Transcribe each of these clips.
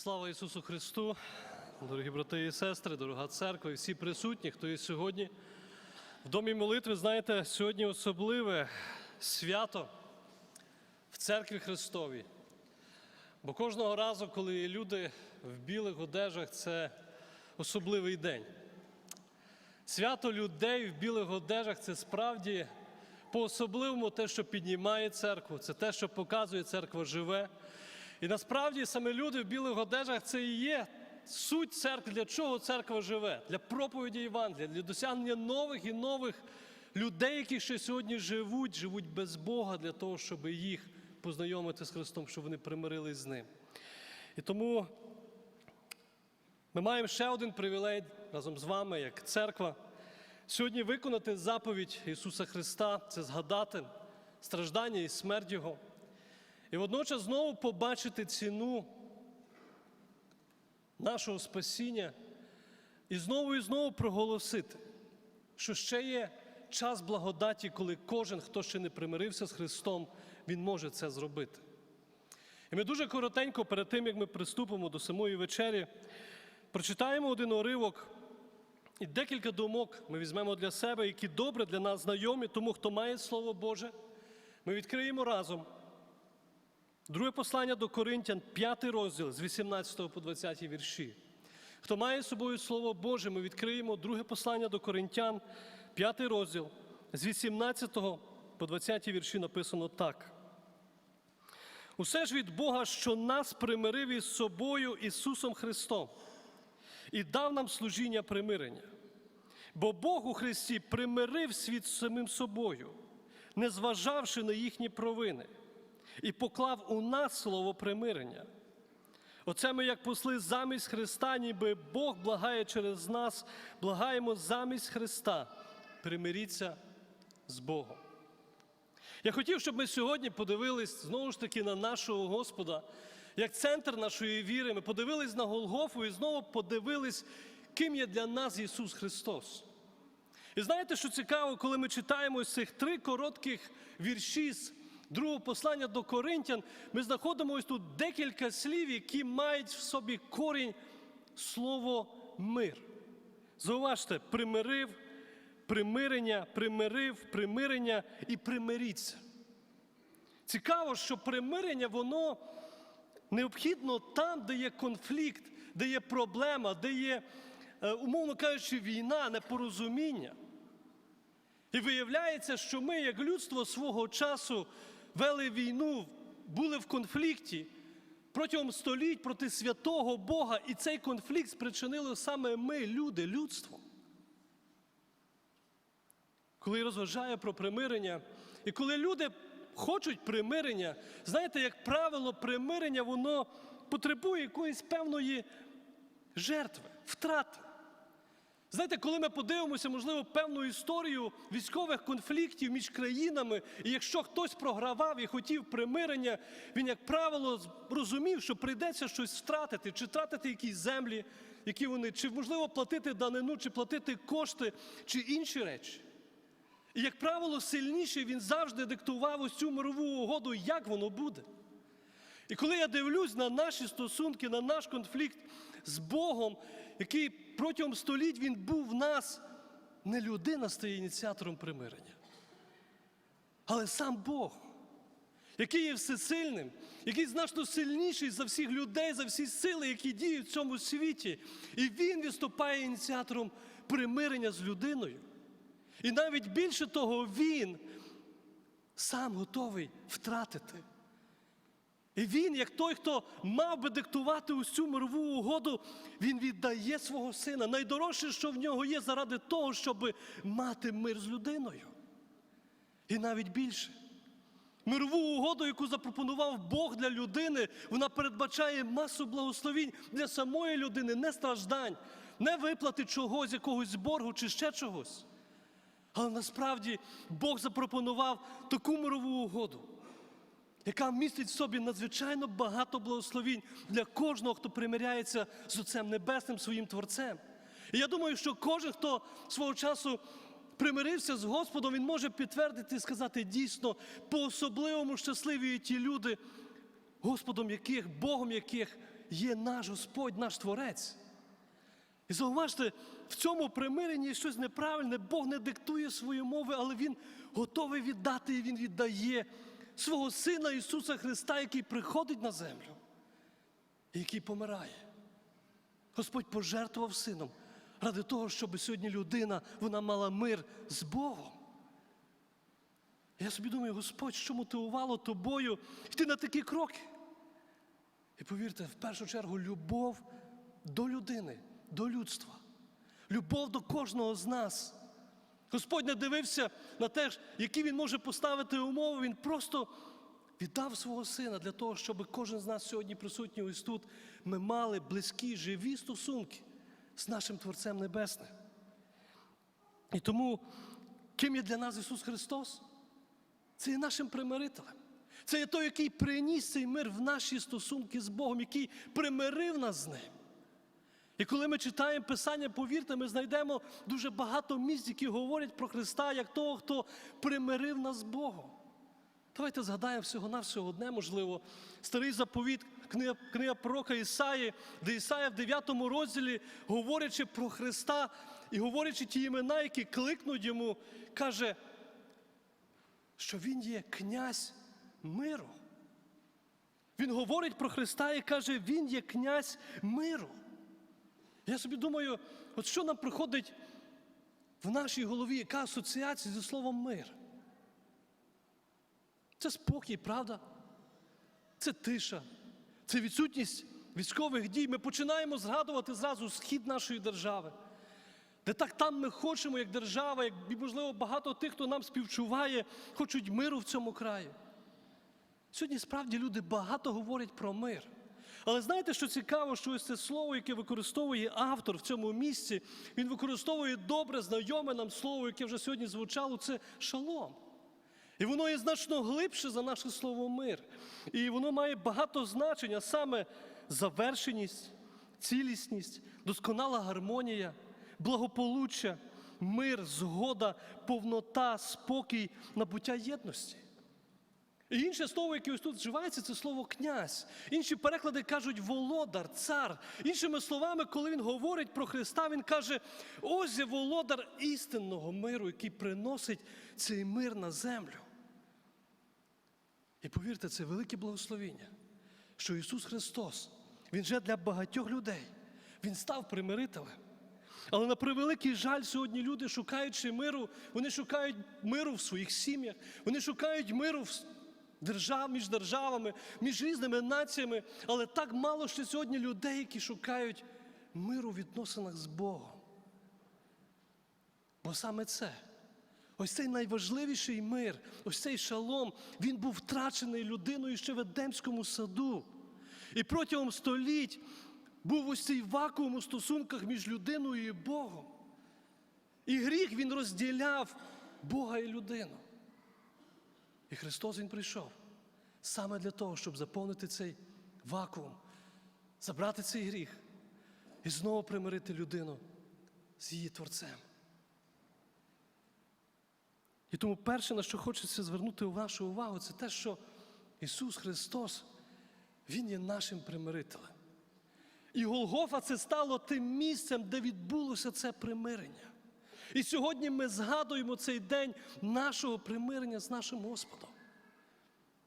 Слава Ісусу Христу, дорогі брати і сестри, дорога церква і всі присутні, хто є сьогодні в домі молитви, знаєте, сьогодні особливе свято в церкві Христовій. Бо кожного разу, коли люди в білих одежах, це особливий день. Свято людей в білих одежах це справді по-особливому те, що піднімає церкву, це те, що показує церква живе. І насправді саме люди в білих одежах це і є суть церкви, для чого церква живе, для проповіді Євангелія, для досягнення нових і нових людей, які ще сьогодні живуть, живуть без Бога, для того, щоб їх познайомити з Христом, щоб вони примирились з Ним. І тому ми маємо ще один привілей разом з вами, як церква, сьогодні виконати заповідь Ісуса Христа, це згадати страждання і смерть Його. І водночас знову побачити ціну нашого спасіння і знову і знову проголосити, що ще є час благодаті, коли кожен, хто ще не примирився з Христом, він може це зробити. І ми дуже коротенько, перед тим, як ми приступимо до самої вечері, прочитаємо один уривок і декілька думок ми візьмемо для себе, які добре для нас знайомі, тому хто має Слово Боже, ми відкриємо разом. Друге послання до Коринтян, 5 розділ з 18 по 20 вірші. Хто має з собою Слово Боже, ми відкриємо друге послання до Коринтян, 5 розділ з 18 по 20 вірші написано так. Усе ж від Бога, що нас примирив із собою Ісусом Христом і дав нам служіння примирення. Бо Бог у Христі примирив світ з самим собою, не зважавши на їхні провини, і поклав у нас слово примирення. Оце ми, як посли замість Христа, ніби Бог благає через нас, благаємо замість Христа. Примиріться з Богом. Я хотів, щоб ми сьогодні подивились знову ж таки на нашого Господа, як центр нашої віри. Ми подивились на Голгофу і знову подивились, ким є для нас Ісус Христос. І знаєте, що цікаво, коли ми читаємо ось цих три коротких вірші з другого послання до Коринтян, ми знаходимо ось тут декілька слів, які мають в собі корінь слово мир. Зауважте, примирив, примирення, примирив, примирення і примиріться. Цікаво, що примирення, воно необхідно там, де є конфлікт, де є проблема, де є, е, умовно кажучи, війна, непорозуміння. І виявляється, що ми, як людство свого часу, вели війну, були в конфлікті протягом століть проти святого Бога, і цей конфлікт спричинили саме ми, люди, людство. Коли я розважаю про примирення, і коли люди хочуть примирення, знаєте, як правило, примирення воно потребує якоїсь певної жертви, втрати. Знаєте, коли ми подивимося, можливо, певну історію військових конфліктів між країнами, і якщо хтось програвав і хотів примирення, він, як правило, розумів, що прийдеться щось втратити, чи втратити якісь землі, які вони, чи можливо платити данину, чи платити кошти, чи інші речі. І, як правило, сильніший він завжди диктував ось цю мирову угоду, як воно буде. І коли я дивлюсь на наші стосунки, на наш конфлікт з Богом, який протягом століть він був в нас, не людина стає ініціатором примирення, але сам Бог, який є всесильним, який значно сильніший за всіх людей, за всі сили, які діють в цьому світі. І він виступає ініціатором примирення з людиною. І навіть більше того, він сам готовий втратити. І він, як той, хто мав би диктувати усю мирову угоду, він віддає свого сина. Найдорожче, що в нього є, заради того, щоб мати мир з людиною. І навіть більше. Мирову угоду, яку запропонував Бог для людини, вона передбачає масу благословінь для самої людини, не страждань, не виплати чогось, якогось боргу чи ще чогось. Але насправді Бог запропонував таку мирову угоду, яка містить в собі надзвичайно багато благословінь для кожного, хто примиряється з Отцем Небесним, своїм Творцем. І я думаю, що кожен, хто свого часу примирився з Господом, він може підтвердити і сказати дійсно, по-особливому щасливі ті люди, Господом яких, Богом яких є наш Господь, наш Творець. І зауважте, в цьому примиренні є щось неправильне, Бог не диктує свої мови, але Він готовий віддати і Він віддає свого Сина Ісуса Христа, який приходить на землю і який помирає. Господь пожертвував сином ради того, щоб сьогодні людина вона мала мир з Богом. Я собі думаю, Господь, що мотивувало тобою йти на такі кроки? І повірте, в першу чергу, любов до людини, до людства, любов до кожного з нас. Господь не дивився на те, які він може поставити умови, він просто віддав свого сина для того, щоб кожен з нас сьогодні присутній ось тут, ми мали близькі, живі стосунки з нашим Творцем Небесним. І тому, ким є для нас Ісус Христос? Це є нашим примирителем. Це є той, який приніс цей мир в наші стосунки з Богом, який примирив нас з ним. І коли ми читаємо Писання, повірте, ми знайдемо дуже багато місць, які говорять про Христа як того, хто примирив нас з Богом. Давайте згадаємо всього-навсього одне, можливо, старий заповіт, книга, книга пророка Ісаї, де Ісая в 9 розділі, говорячи про Христа і говорячи ті імена, які кликнуть йому, каже, що Він є князь миру. Він говорить про Христа і каже, Він є князь миру. Я собі думаю, от що нам приходить в нашій голові, яка асоціація зі словом мир? Це спокій, правда? Це тиша, це відсутність військових дій. Ми починаємо згадувати зразу схід нашої держави. Де так там ми хочемо, як держава, як можливо, багато тих, хто нам співчуває, хочуть миру в цьому краї. Сьогодні справді люди багато говорять про мир. Але знаєте, що цікаво, що ось це слово, яке використовує автор в цьому місці, він використовує добре знайоме нам слово, яке вже сьогодні звучало, це шалом. І воно є значно глибше за наше слово мир. І воно має багато значення, саме завершеність, цілісність, досконала гармонія, благополуччя, мир, згода, повнота, спокій, набуття єдності. І інше слово, яке ось тут вживається, це слово князь. Інші переклади кажуть володар, цар. Іншими словами, коли він говорить про Христа, він каже: ось є володар істинного миру, який приносить цей мир на землю. І повірте, це велике благословіння, що Ісус Христос, Він же для багатьох людей, Він став примирителем. Але на превеликий жаль, сьогодні люди, шукаючи миру, вони шукають миру в своїх сім'ях, вони шукають миру в держав, між державами, між різними націями. Але так мало ще сьогодні людей, які шукають миру в відносинах з Богом. Бо саме це, ось цей найважливіший мир, ось цей шалом, він був втрачений людиною ще в Едемському саду. І протягом століть був ось цей вакуум у стосунках між людиною і Богом. І гріх він розділяв Бога і людину. І Христос Він прийшов саме для того, щоб заповнити цей вакуум, забрати цей гріх і знову примирити людину з її Творцем. І тому перше, на що хочеться звернути вашу увагу, це те, що Ісус Христос, Він є нашим примирителем. І Голгофа це стало тим місцем, де відбулося це примирення. І сьогодні ми згадуємо цей день нашого примирення з нашим Господом.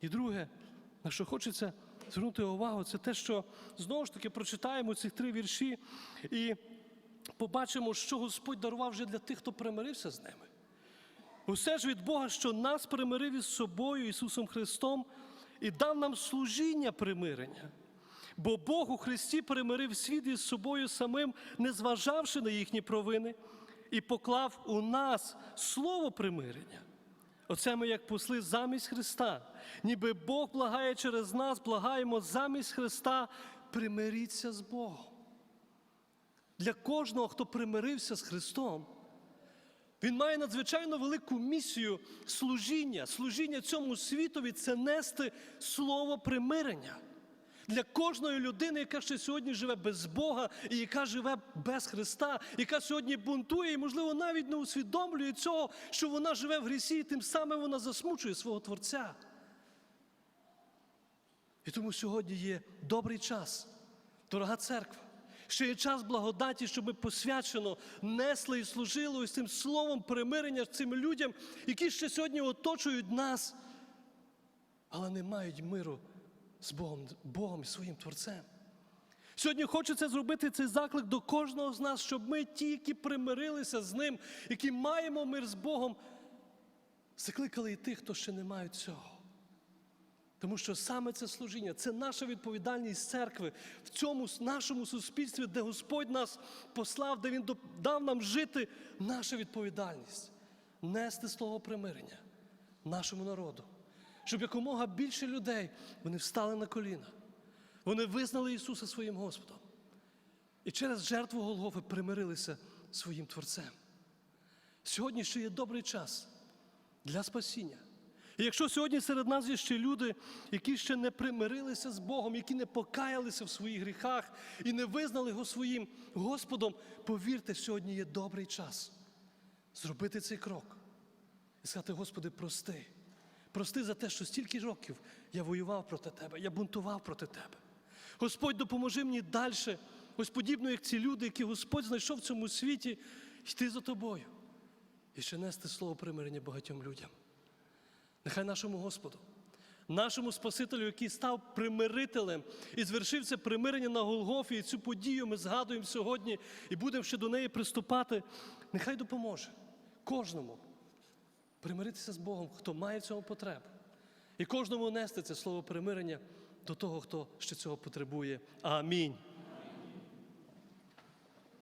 І друге, на що хочеться звернути увагу, це те, що знову ж таки прочитаємо ці три вірші і побачимо, що Господь дарував вже для тих, хто примирився з ними. Усе ж від Бога, що нас примирив із собою, Ісусом Христом, і дав нам служіння примирення. Бо Бог у Христі примирив світ із собою самим, не зважавши на їхні провини, і поклав у нас слово примирення. Оце ми, як посли замість Христа. Ніби Бог благає через нас, благаємо замість Христа, примиріться з Богом. Для кожного, хто примирився з Христом, він має надзвичайно велику місію служіння. Служіння цьому світові це нести слово примирення. Для кожної людини, яка ще сьогодні живе без Бога і яка живе без Христа, яка сьогодні бунтує і, можливо, навіть не усвідомлює цього, що вона живе в грісі, і тим самим вона засмучує свого Творця. І тому сьогодні є добрий час Дорога церква, ще є час благодаті, щоб ми посвячено несли і служили ось цим словом примирення цим людям, які ще сьогодні оточують нас, але не мають миру з Богом, Богом і своїм Творцем. Сьогодні хочеться зробити цей заклик до кожного з нас, щоб ми, ті, які примирилися з ним, які маємо мир з Богом, закликали і тих, хто ще не мають цього. Тому що саме це служіння, це наша відповідальність церкви в цьому нашому суспільстві, де Господь нас послав, де Він дав нам жити, наша відповідальність нести слово примирення нашому народу, щоб якомога більше людей вони встали на коліна, вони визнали Ісуса своїм Господом і через жертву Голгофи примирилися своїм Творцем. Сьогодні ще є добрий час для спасіння. І якщо сьогодні серед нас є ще люди, які ще не примирилися з Богом, які не покаялися в своїх гріхах і не визнали його своїм Господом, повірте, сьогодні є добрий час зробити цей крок і сказати, Господи, прости. Прости за те, що стільки років я воював проти Тебе, я бунтував проти Тебе. Господь, допоможи мені далі, ось подібно, як ці люди, які Господь знайшов в цьому світі, йти за тобою і ще нести слово примирення багатьом людям. Нехай нашому Господу, нашому Спасителю, який став примирителем і звершив це примирення на Голгофі, і цю подію ми згадуємо сьогодні і будемо ще до неї приступати. Нехай допоможе кожному примиритися з Богом, хто має в цьому потребу. І кожному нести це слово примирення до того, хто ще цього потребує. Амінь.